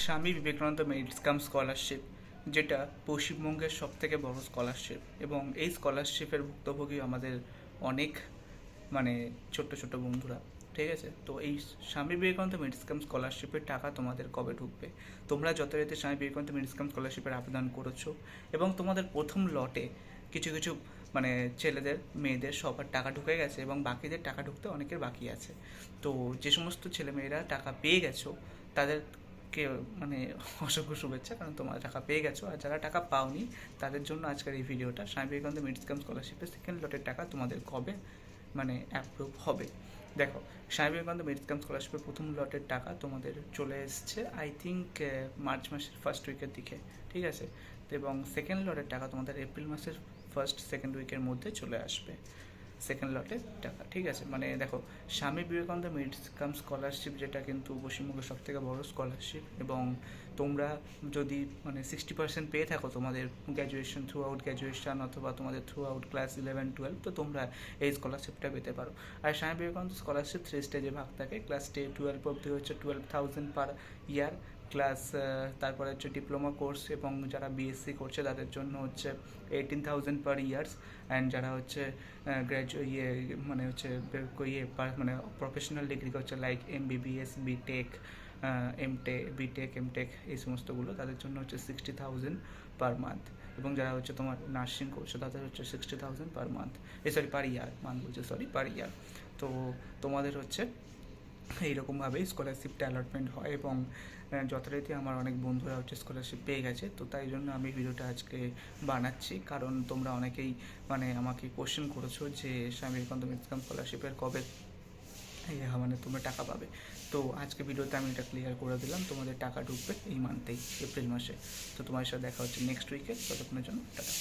Swami Vivekananda merits কাম scholarship, যেটা পশ্চিমবঙ্গের সব থেকে বড় স্কলারশিপ। এবং এই স্কলারশিপের ভুক্তভোগী আমাদের অনেক মানে ছোট্ট ছোট্ট বন্ধুরা, ঠিক আছে? তো এই স্বামী বিবেকানন্দ মেরিটস কাম স্কলারশিপের টাকা তোমাদের কবে ঢুকবে? তোমরা যথারীতি স্বামী বিবেকানন্দ মেরিটস কাম স্কলারশিপের আবেদন করেছ এবং তোমাদের প্রথম লটে কিছু কিছু মানে ছেলেদের, মেয়েদের সবার টাকা ঢুকে গেছে এবং বাকিদের টাকা ঢুকতে অনেকের বাকি আছে। তো যে সমস্ত ছেলেমেয়েরা টাকা পেয়ে গেছো তাদেরকে মানে অসংখ্য শুভেচ্ছা, কারণ তোমরা টাকা পেয়ে গেছো আর যারা টাকা পাওনি, তাদের জন্য আজকের এই ভিডিওটা স্বামী বিবেকানন্দ মিডস কাম স্কলারশিপের সেকেন্ড লটের টাকা তোমাদের কবে মানে অ্যাপ্রুভ হবে। দেখো স্বামী বিবেকানন্দ কাম স্কলারশিপের প্রথম লটের টাকা তোমাদের চলে এসছে আই থিঙ্ক মার্চ মাসের ফার্স্ট উইকের দিকে, ঠিক আছে? এবং সেকেন্ড লটের টাকা তোমাদের এপ্রিল মাসের ফার্স্ট সেকেন্ড উইকের মধ্যে চলে আসবে। সেকেন্ড লটে টাকা। ঠিক আছে মানে দেখো, স্বামী বিবেকানন্দ মিডস কাম স্কলারশিপ যেটা কিন্তু পশ্চিমবঙ্গের সব থেকে বড় স্কলারশিপ এবং তোমরা যদি মানে সিক্সটি পার্সেন্ট পেয়ে থাকো তোমাদের গ্র্যাজুয়েশন থ্রু আউট গ্র্যাজুয়েশন অথবা তোমাদের throughout class eleven twelve তো তোমরা এই স্কলারশিপটা পেতে পারো। আর স্বামী বিবেকানন্দ স্কলারশিপ থ্রি স্টেজে ভাগ থাকে। ক্লাস টে টুয়েলভ অবধি হচ্ছে twelve thousand per year class তারপরে হচ্ছে ডিপ্লোমা কোর্স এবং যারা বিএসসি করছে তাদের জন্য হচ্ছে eighteen thousand per years and যারা হচ্ছে গ্র্যাজু ইয়ে মানে হচ্ছে ইয়ে মানে প্রফেশনাল ডিগ্রি করছে like MBBS BTech MTech BTech MTech এই সমস্তগুলো তাদের জন্য হচ্ছে সিক্সটি থাউজেন্ড পার মান্থ এবং যারা হচ্ছে তোমার নার্সিং করছে তাদের হচ্ছে সিক্সটি থাউজেন্ড পার মান্থ এ সরি পার ইয়ার মান্থ বলছে সরি পার ইয়ার তো তোমাদের হচ্ছে এইরকমভাবেই স্কলারশিপটা অ্যালটমেন্ট হয় এবং যথারীতি আমার অনেক বন্ধুরা হচ্ছে স্কলারশিপ পেয়ে গেছে। তো তাই জন্য আমি ভিডিওটা আজকে বানাচ্ছি। কারণ তোমরা অনেকেই মানে আমাকে কোশ্চেন করেছ যে, স্বামী বিবেকানন্দ মিনিস্কাম স্কলারশিপের কবে মানে তোমরা টাকা পাবে। তো আজকে ভিডিওতে আমি এটা ক্লিয়ার করে দিলাম, তোমাদের টাকা ঢুকবে এই মান্থেই এপ্রিল মাসে। তো তোমার সাথে দেখা হচ্ছে নেক্সট উইকে ততক্ষণের জন্য টাটা।